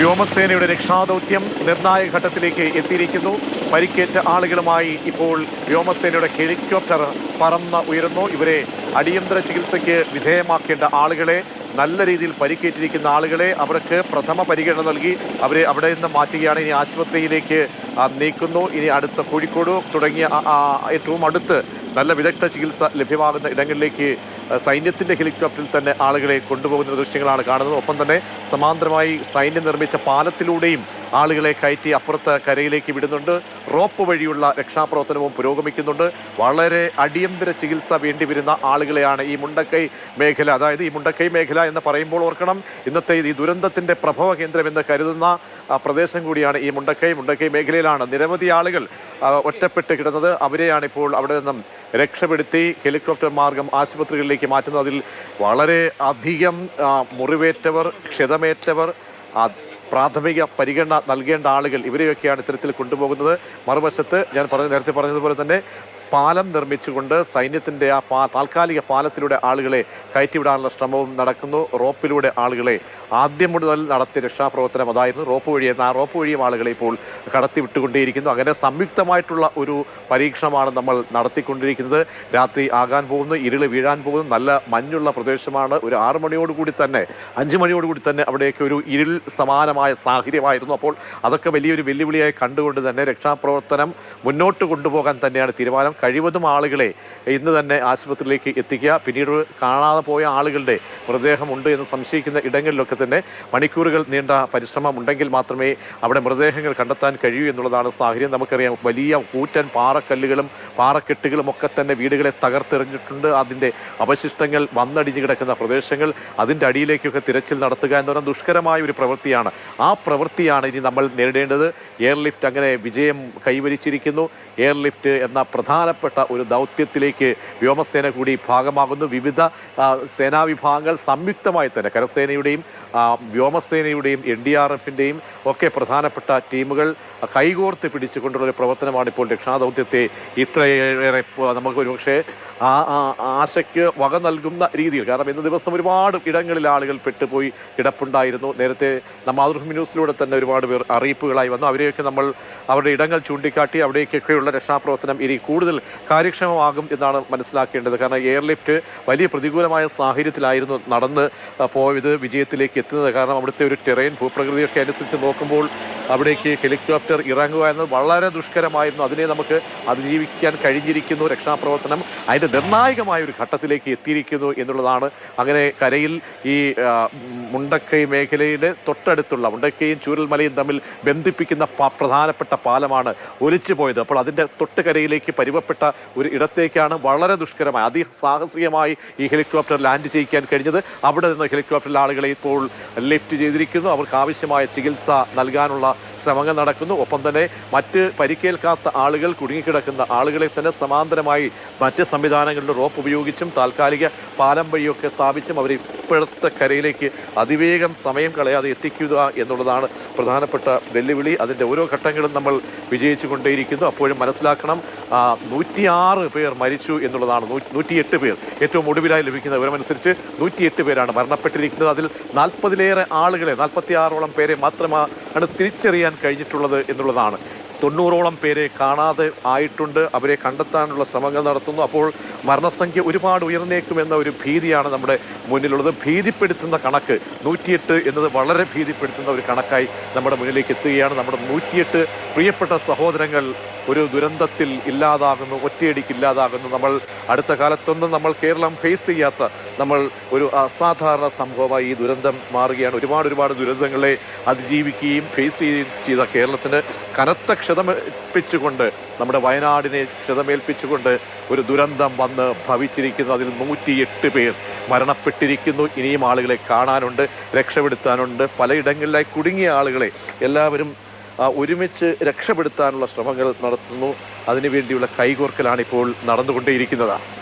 വ്യോമസേനയുടെ രക്ഷാദൗത്യം നിർണായക ഘട്ടത്തിലേക്ക് എത്തിയിരിക്കുന്നു. പരിക്കേറ്റ ആളുകളുമായി ഇപ്പോൾ വ്യോമസേനയുടെ ഹെലികോപ്റ്റർ പറന്ന് ഉയരുന്നു. ഇവരെ അടിയന്തര ചികിത്സയ്ക്ക് വിധേയമാക്കേണ്ട ആളുകളെ നല്ല രീതിയിൽ പരിക്കേറ്റിരിക്കുന്ന ആളുകളെ അവർക്ക് പ്രഥമ പരിഗണന നൽകി അവരെ അവിടെ നിന്ന് മാറ്റുകയാണ്. ഇനി ആശുപത്രിയിലേക്ക് നീക്കുന്നു. ഇനി അടുത്ത കോഴിക്കോട് തുടങ്ങിയ ഏറ്റവും അടുത്ത് നല്ല വിദഗ്ധ ചികിത്സ ലഭ്യമാകുന്ന ഇടങ്ങളിലേക്ക് സൈന്യത്തിന്റെ ഹെലികോപ്റ്ററിൽ തന്നെ ആളുകളെ കൊണ്ടുപോകുന്ന ദൃശ്യങ്ങളാണ് കാണുന്നത്. ഒപ്പം തന്നെ സമാന്തരമായി സൈന്യം നിർമ്മിച്ച പാലത്തിലൂടെയും ആളുകളെ കയറ്റി അപ്പുറത്ത് കരയിലേക്ക് വിടുന്നുണ്ട്. റോപ്പ് വഴിയുള്ള രക്ഷാപ്രവർത്തനവും പുരോഗമിക്കുന്നുണ്ട്. വളരെ അടിയന്തര ചികിത്സ വേണ്ടിവരുന്ന ആളുകളെയാണ് ഈ മുണ്ടക്കൈ മേഖല. അതായത് ഈ മുണ്ടക്കൈ മേഖല എന്ന് പറയുമ്പോൾ ഓർക്കണം ഇന്നത്തെ ഈ ദുരന്തത്തിന്റെ പ്രഭവ കേന്ദ്രം എന്ന് കരുതുന്ന പ്രദേശം കൂടിയാണ് ഈ മുണ്ടക്കൈ. മുണ്ടക്കൈ മേഖലയിലാണ് നിരവധി ആളുകൾ ഒറ്റപ്പെട്ട് കിടന്നത്. അവരെയാണ് ഇപ്പോൾ അവിടെ നിന്നും രക്ഷപ്പെടുത്തി ഹെലികോപ്റ്റർ മാർഗം ആശുപത്രികളിലേക്ക് മാറ്റുന്നത്. അതിൽ വളരെ അധികം മുറിവേറ്റവർ ക്ഷതമേറ്റവർ പ്രാഥമിക പരിഗണന നൽകേണ്ട ആളുകൾ ഇവരെയൊക്കെയാണ് ഇത്തരത്തിൽ കൊണ്ടുപോകുന്നത്. മറുവശത്ത് ഞാൻ പറഞ്ഞ നേരത്തെ പറഞ്ഞതുപോലെ തന്നെ പാലം നിർമ്മിച്ചുകൊണ്ട് സൈന്യത്തിന്റെ ആ പാ താൽക്കാലിക പാലത്തിലൂടെ ആളുകളെ കയറ്റിവിടാനുള്ള ശ്രമവും നടക്കുന്നു. റോപ്പിലൂടെ ആളുകളെ ആദ്യം മുതൽ നടത്തിയ രക്ഷാപ്രവർത്തനം അതായിരുന്നു റോപ്പ് വഴി ആ റോപ്പ് വഴിയും ആളുകളെ ഇപ്പോൾ കടത്തി വിട്ടുകൊണ്ടേയിരിക്കുന്നു. അങ്ങനെ സംയുക്തമായിട്ടുള്ള ഒരു പരീക്ഷണമാണ് നമ്മൾ നടത്തിക്കൊണ്ടിരിക്കുന്നത്. രാത്രി ആകാൻ പോകുന്നു ഇരുൾ വീഴാൻ പോകുന്നു. നല്ല മഞ്ഞുള്ള പ്രദേശമാണ്. ഒരു ആറ് മണിയോടുകൂടി തന്നെ അഞ്ച് മണിയോടുകൂടി തന്നെ അവിടെയൊക്കെ ഒരു ഇരുൾ സമാനമായ സാഹചര്യമായിരുന്നു. അപ്പോൾ അതൊക്കെ വലിയൊരു വെല്ലുവിളിയായി കണ്ടുകൊണ്ട് തന്നെ രക്ഷാപ്രവർത്തനം മുന്നോട്ട് കൊണ്ടുപോകാൻ തന്നെയാണ് തീരുമാനം. കഴിവതും ആളുകളെ ഇന്ന് തന്നെ ആശുപത്രിയിലേക്ക് എത്തിക്കുക. പിന്നീട് കാണാതെ പോയ ആളുകളുടെ മൃതദേഹമുണ്ട് എന്ന് സംശയിക്കുന്ന ഇടങ്ങളിലൊക്കെ തന്നെ മണിക്കൂറുകൾ നീണ്ട പരിശ്രമം ഉണ്ടെങ്കിൽ മാത്രമേ അവിടെ മൃതദേഹങ്ങൾ കണ്ടെത്താൻ കഴിയൂ എന്നുള്ളതാണ് സാഹചര്യം. നമുക്കറിയാം വലിയ കൂറ്റൻ പാറക്കല്ലുകളും പാറക്കെട്ടുകളും ഒക്കെ തന്നെ വീടുകളെ തകർത്തെറിഞ്ഞിട്ടുണ്ട്. അതിന്റെ അവശിഷ്ടങ്ങൾ വന്നടിഞ്ഞു കിടക്കുന്ന പ്രദേശങ്ങൾ അതിന്റെ അടിയിലേക്കൊക്കെ തിരച്ചിൽ നടത്തുക എന്ന് പറഞ്ഞാൽ ദുഷ്കരമായ ഒരു പ്രവൃത്തിയാണ്. ആ പ്രവൃത്തിയാണ് ഇനി നമ്മൾ നേരിടേണ്ടത്. എയർലിഫ്റ്റ് അങ്ങനെ വിജയം കൈവരിച്ചിരിക്കുന്നു. എയർലിഫ്റ്റ് എന്ന പ്രധാനപ്പെട്ട ഒരു ദൗത്യത്തിലേക്ക് വ്യോമസേന കൂടി ഭാഗമാകുന്നു. വിവിധ സേനാ വിഭാഗങ്ങൾ സംയുക്തമായി തന്നെ കരസേനയുടെയും വ്യോമസേനയുടെയും എൻ ഡി ആർ എഫിന്റെയും ഒക്കെ പ്രധാനപ്പെട്ട ടീമുകൾ കൈകോർത്ത് പിടിച്ചുകൊണ്ടുള്ള ഒരു പ്രവർത്തനമാണ് ഇപ്പോൾ രക്ഷാദൗത്യത്തെ ഇത്രയേറെ നമുക്ക് ഒരുപക്ഷെ ആ- ആശയ്ക്ക് വക നൽകുന്ന രീതിയിൽ. കാരണം ഇന്ന് ദിവസം ഒരുപാട് ഇടങ്ങളിൽ ആളുകൾ പെട്ടുപോയി കിടപ്പുണ്ടായിരുന്നു. നേരത്തെ നമ്മൾ മാതൃഭൂമി ന്യൂസിലൂടെ തന്നെ ഒരുപാട് പേർ അറിയിപ്പുകളായി വന്നു. അവരെയൊക്കെ നമ്മൾ അവരുടെ ഇടങ്ങൾ ചൂണ്ടിക്കാട്ടി അവിടേക്കൊക്കെയുള്ള രക്ഷാപ്രവർത്തനം ഇനി കൂടുതൽ കാര്യക്ഷമമാകും എന്നാണ് മനസ്സിലാക്കേണ്ടത്. കാരണം എയർലിഫ്റ്റ് വലിയ പ്രതികൂലമായ സാഹചര്യത്തിലായിരുന്നു നടന്ന് പോയത് വിജയത്തിലേക്ക് എത്തുന്നത്. കാരണം അവിടുത്തെ ഒരു ടെറൈൻ ഭൂപ്രകൃതിയൊക്കെ അനുസരിച്ച് നോക്കുമ്പോൾ അവിടേക്ക് ഹെലികോപ്റ്റർ ഇറങ്ങുക എന്നത് വളരെ ദുഷ്കരമായിരുന്നു. അതിനെ നമുക്ക് അതിജീവിക്കാൻ കഴിഞ്ഞിരിക്കുന്നു. രക്ഷാപ്രവർത്തനം അതിന്റെ നിർണായകമായ ഒരു ഘട്ടത്തിലേക്ക് എത്തിയിരിക്കുന്നു എന്നുള്ളതാണ്. അങ്ങനെ കരയിൽ ഈ മുണ്ടക്കൈ മേഖലയിലെ തൊട്ടടുത്തുള്ള മുണ്ടക്കൈയും ചൂരൽമലയും തമ്മിൽ ബന്ധിപ്പിക്കുന്ന പ്രധാനപ്പെട്ട പാലമാണ് ഒലിച്ചു പോയത് അപ്പോൾ അതിന്റെ തൊട്ടുകരയിലേക്ക് പരിവപ്പെട്ട ഒരു ഇടത്തേക്കാണ് വളരെ ദുഷ്കരമായി അതിസാഹസികമായി ഈ ഹെലികോപ്റ്റർ ലാൻഡ് ചെയ്യിക്കാൻ കഴിഞ്ഞത്. അവിടെ നിന്ന് ഹെലികോപ്റ്ററിൽ ആളുകളെ ഇപ്പോൾ ലിഫ്റ്റ് ചെയ്തിരിക്കുന്നു. അവർക്ക് ആവശ്യമായ ചികിത്സ നൽകാനുള്ള ശ്രമങ്ങൾ നടക്കുന്നു. ഒപ്പം തന്നെ മറ്റ് പരിക്കേൽക്കാത്ത ആളുകൾ കുടുങ്ങിക്കിടക്കുന്ന ആളുകളെ തന്നെ സമാന്തരമായി മറ്റ് സംവിധാനങ്ങളുടെ റോപ്പ് ഉപയോഗിച്ചും താൽക്കാലിക പാലം വഴിയൊക്കെ സ്ഥാപിച്ചും അവരെ ഇപ്പോഴത്തെ കരയിലേക്ക് അതിവേഗം സമയം കളയാതെ എത്തിക്കുക എന്നുള്ളതാണ് പ്രധാനപ്പെട്ട വെല്ലുവിളി. അതിന്റെ ഓരോ ഘട്ടങ്ങളും നമ്മൾ വിജയിച്ചു കൊണ്ടേയിരിക്കുന്നു അപ്പോഴും മനസ്സിലാക്കണം നൂറ്റിയാറ് പേർ മരിച്ചു എന്നുള്ളതാണ്. നൂറ്റിയെട്ട് പേർ. ഏറ്റവും ഒടുവിലായി ലഭിക്കുന്ന വിവരമനുസരിച്ച് നൂറ്റിയെട്ട് പേരാണ് മരണപ്പെട്ടിരിക്കുന്നത്. അതിൽ നാൽപ്പതിലേറെ ആളുകളെ നാൽപ്പത്തിയാറോളം പേരെ മാത്രമാണ് തിരിച്ചറിയാൻ കഴിഞ്ഞിട്ടുള്ളത് എന്നുള്ളതാണ്. തൊണ്ണൂറോളം പേരെ കാണാതെ ആയിട്ടുണ്ട്. അവരെ കണ്ടെത്താനുള്ള ശ്രമങ്ങൾ നടത്തുന്നു. അപ്പോൾ മരണസംഖ്യ ഒരുപാട് ഉയർന്നേക്കുമെന്ന ഒരു ഭീതിയാണ് നമ്മുടെ മുന്നിലുള്ളത്. ഭീതിപ്പെടുത്തുന്ന കണക്ക് നൂറ്റിയെട്ട് എന്നത് വളരെ ഭീതിപ്പെടുത്തുന്ന ഒരു കണക്കായി നമ്മുടെ മുന്നിലേക്ക് എത്തുകയാണ്. നമ്മുടെ നൂറ്റിയെട്ട് പ്രിയപ്പെട്ട സഹോദരങ്ങൾ ഒരു ദുരന്തത്തിൽ ഇല്ലാതാകുന്നു ഒറ്റയടിക്ക് ഇല്ലാതാകുന്നു. നമ്മൾ അടുത്ത കാലത്തൊന്നും നമ്മൾ കേരളം ഫേസ് ചെയ്യാത്ത നമ്മൾ ഒരു അസാധാരണ സംഭവമായി ഈ ദുരന്തം മാറുകയാണ്. ഒരുപാട് ഒരുപാട് ദുരന്തങ്ങളെ അതിജീവിക്കുകയും ഫേസ് ചെയ്ത കേരളത്തിന് കനത്ത ക്ഷതമേൽപ്പിച്ചുകൊണ്ട് നമ്മുടെ വയനാടിനെ ക്ഷതമേൽപ്പിച്ചുകൊണ്ട് ഒരു ദുരന്തം വന്ന് ഭവിച്ചിരിക്കുന്നു. അതിൽ നൂറ്റിയെട്ട് പേർ മരണപ്പെട്ടിരിക്കുന്നു. ഇനിയും ആളുകളെ കാണാനുണ്ട് രക്ഷപ്പെടുത്താനുണ്ട്. പലയിടങ്ങളിലായി കുടുങ്ങിയ ആളുകളെ എല്ലാവരും ഒരുമിച്ച് രക്ഷപ്പെടുത്താനുള്ള ശ്രമങ്ങൾ നടത്തുന്നു. അതിനുവേണ്ടിയുള്ള കൈകോർക്കലാണ് ഇപ്പോൾ നടന്നുകൊണ്ടേയിരിക്കുന്നത്.